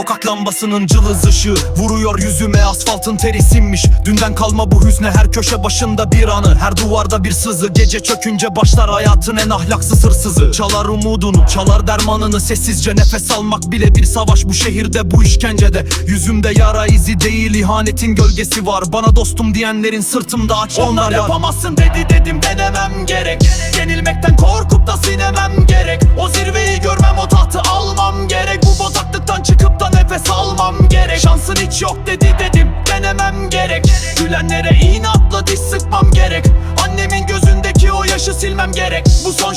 Sokak lambasının cılız ışığı. Vuruyor yüzüme asfaltın teri sinmiş Dünden kalma bu hüzne her köşe başında bir anı. Her duvarda bir sızı Gece çökünce başlar hayatın en ahlaksız hırsızı. Çalar umudunu çalar dermanını Sessizce nefes almak bile bir savaş Bu şehirde bu işkencede. Yüzümde yara izi değil ihanetin gölgesi var. Bana dostum diyenlerin sırtımda aç Onlar yapamazsın dedi dedim denemem gerek. Yenilmekten korkup almam gerek. Şansın hiç yok dedi dedim. Denemem gerek. Gülenlere inatla diş sıkmam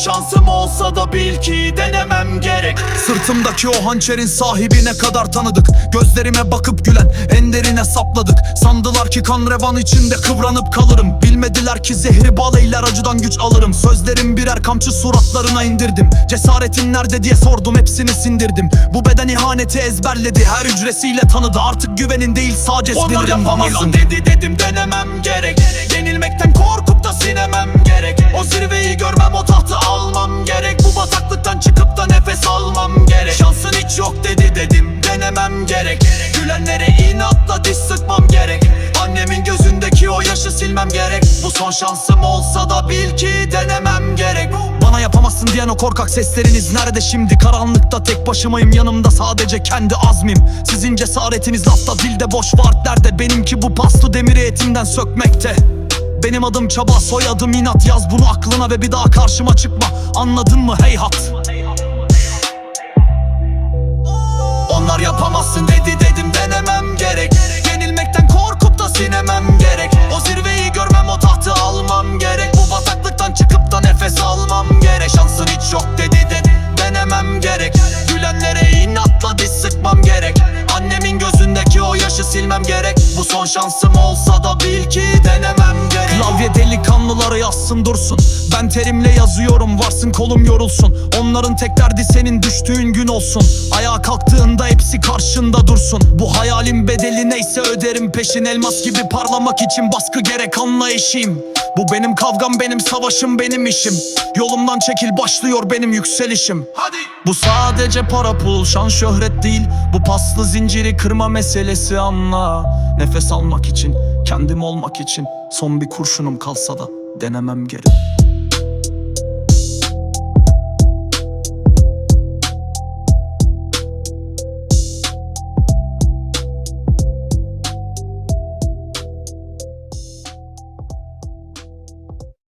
şansım olsa da bil ki denemem gerek. Sırtımdaki o hançerin sahibi ne kadar tanıdık. Gözlerime bakıp gülen en derine sapladık. Sandılar ki kan revan içinde kıvranıp kalırım. Bilmediler ki zehri bal eyler acıdan güç alırım. Sözlerim birer kamçı suratlarına indirdim. Cesaretin nerede diye sordum hepsini sindirdim. Bu beden ihaneti ezberledi her hücresiyle tanıdı. Artık güvenin değil sadece Onlar yapamazsın dedi dedim denemem Yok dedi dedim. Denemem gerek. Gülenlere inatla diş sıkmam gerek. Annemin gözündeki o yaşı silmem gerek. Bu son şansım olsa da bil ki denemem gerek. Bana yapamazsın diyen o korkak sesleriniz nerede? Şimdi Karanlıkta tek başımayım. Yanımda sadece kendi azmim. Sizin cesaretiniz lafta dilde boş vaatler Benimki bu paslı demiri etimden sökmekte. Benim adım çaba soyadım inat. Yaz bunu aklına ve bir daha karşıma çıkma. Anladın mı? Heyhat yapamazsın dedi dedim denemem gerek. Yenilmekten korkup da sinemem gerek. O zirveyi görmem o tahtı almam gerek. Bu bataklıktan çıkıp da nefes almam gerek. Şansın hiç yok dedi dedim denemem gerek. Gülenlere inatla diş sıkmam gerek. Annemin gözündeki o yaşı silmem gerek Bu son şansım olsa da bil ki denemem gerek. Klavye delikanlıları yazsın dursun. Ben terimle yazıyorum varsın kolum yorulsun. Onların tek derdi senin düştüğün gün olsun. Ayağa kalktığında hepsi karşında dursun. Bu hayalin bedeli neyse öderim peşin. Elmas gibi parlamak için baskı gerek anla eşiğim Bu benim kavgam benim savaşım benim işim. Yolumdan çekil başlıyor benim yükselişim. Hadi Bu sadece para pul şan şöhret değil. Bu paslı zinciri kırma meselesi anla. Nefes almak için kendim olmak için Son bir kurşunum kalsa da denemem gerek